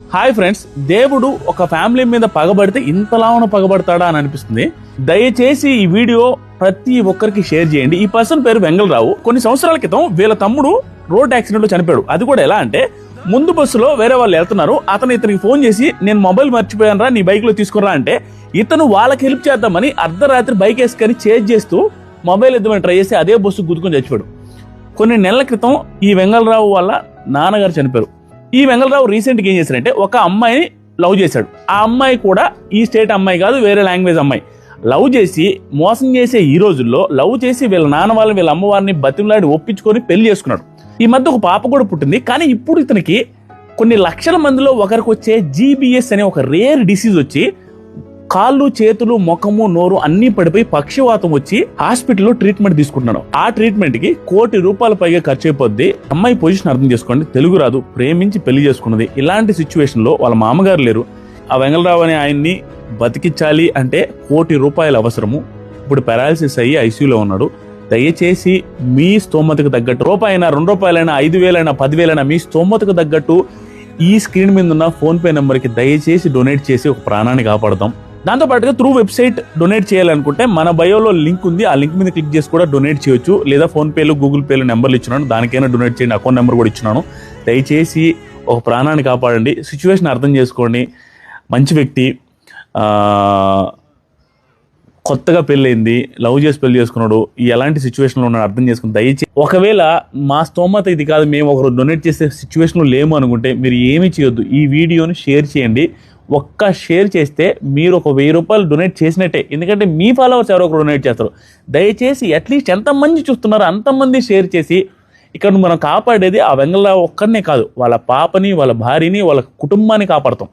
Hi friends దేవుడు ఒక family మీద పగబడితే ఇంతలావున పగబడతాడా అని అనిపిస్తుంది. దయచేసి ఈ వీడియో ప్రతి ఒక్కరికి షేర్ చేయండి. ఈ పర్సన్ పేరు వెంగళరావు. కొన్ని సంవత్సరాల క్రితం వీళ్ళ తమ్ముడు రోడ్ యాక్సిడెంట్లో చనిపోయాడు. అది కూడా ఎలా అంటే ముందు బస్సులో వేరే వాళ్ళు వెళ్తున్నారు. అతను ఇతనికి ఫోన్ చేసి నేను మొబైల్ మర్చిపోయాను రా నీ బైక్లో తీసుకురా అంటే ఇతను వాళ్ళకి హెల్ప్ చేద్దామని అర్ధరాత్రి బైక్ వేసుకొని చేజ్ చేస్తూ మొబైల్ ఇద్దామని ట్రై చేసి అదే బస్సు గుద్దుకొని చచ్చిపోయాడు. కొన్ని నెలల క్రితం ఈ వెంగళరావు వల్ల నాన్నగారు చనిపోయారు. ఈ వెంగళరావు రీసెంట్గా ఏం చేశారంటే ఒక అమ్మాయిని లవ్ చేశాడు. ఆ అమ్మాయి కూడా ఈ స్టేట్ అమ్మాయి కాదు వేరే లాంగ్వేజ్ అమ్మాయి. లవ్ చేసి మోసం చేసే ఈ రోజుల్లో లవ్ చేసి వీళ్ళ నాన్న వాళ్ళని వీళ్ళ అమ్మవారిని బతిమలాడి ఒప్పించుకొని పెళ్ళి చేసుకున్నాడు. ఈ మధ్య ఒక పాప కూడా పుట్టింది కానీ ఇప్పుడు ఇతనికి కొన్ని లక్షల మందిలో ఒకరికి వచ్చే జీబీఎస్ అనే ఒక రేర్ డిసీజ్ వచ్చి కాళ్ళు చేతులు ముఖము నోరు అన్ని పడిపోయి పక్షివాతం వచ్చి హాస్పిటల్లో ట్రీట్మెంట్ తీసుకుంటున్నాను ఆ ట్రీట్మెంట్కి కోటి రూపాయల పైగా ఖర్చు అయిపోద్ది. అమ్మాయి పొజిషన్ అర్థం చేసుకోండి. తెలుగు రాదు. ప్రేమించి పెళ్ళి చేసుకున్నది. ఇలాంటి సిచ్యువేషన్లో వాళ్ళ మామగారు లేరు. ఆ వెంగళరావు అనే ఆయన్ని బతికించాలి అంటే కోటి రూపాయల అవసరము. ఇప్పుడు పారాలసిస్ అయ్యి ఐసీయూలో ఉన్నాడు. దయచేసి మీ స్తోమతకు తగ్గట్టు రూపాయైనా రెండు రూపాయలైనా ఐదు వేలైనా పదివేలైనా మీ స్తోమతకు తగ్గట్టు ఈ స్క్రీన్ మీద ఉన్న ఫోన్పే నెంబర్కి దయచేసి డొనేట్ చేసి ఒక ప్రాణాన్ని కాపాడదాం. దాంతో పాటుగా త్రూ వెబ్సైట్ డొనేట్ చేయాలనుకుంటే మన బయోలో లింక్ ఉంది. ఆ లింక్ మీద క్లిక్ చేసి కూడా డొనేట్ చేయొచ్చు. లేదా ఫోన్పేలు గూగుల్ పేలు నెంబర్లు ఇచ్చినాను. దానికైనా డొనేట్ చేయండి. అకౌంట్ నెంబర్ కూడా ఇచ్చినాను. దయచేసి ఒక ప్రాణాన్ని కాపాడండి. సిచ్యువేషన్ అర్థం చేసుకోండి. మంచి వ్యక్తి కొత్తగా పెళ్ళైంది లవ్ చేసి పెళ్ళి చేసుకున్నాడు ఈ ఎలాంటి సిచ్యువేషన్లో ఉన్నాడు అర్థం చేసుకుని దయచేసి ఒకవేళ మా స్తోమత ఇది కాదు మేము ఒకరు డొనేట్ చేసే సిచ్యువేషన్లో లేము అనుకుంటే మీరు ఏమీ చేయొద్దు. ఈ వీడియోని షేర్ చేయండి. ఒక్క షేర్ చేస్తే మీరు ఒక వెయ్యి రూపాయలు డొనేట్ చేసినట్టే. ఎందుకంటే మీ ఫాలోవర్స్ ఎవరో ఒకరు డొనేట్ చేస్తారు. దయచేసి అట్లీస్ట్ ఎంతమంది చూస్తున్నారో అంతమంది షేర్ చేసి ఇక్కడ మనం కాపాడేది ఆ వెంగళరావు ఒక్కరినే కాదు. వాళ్ళ పాపని వాళ్ళ భార్యని వాళ్ళ కుటుంబాన్ని కాపాడతాం.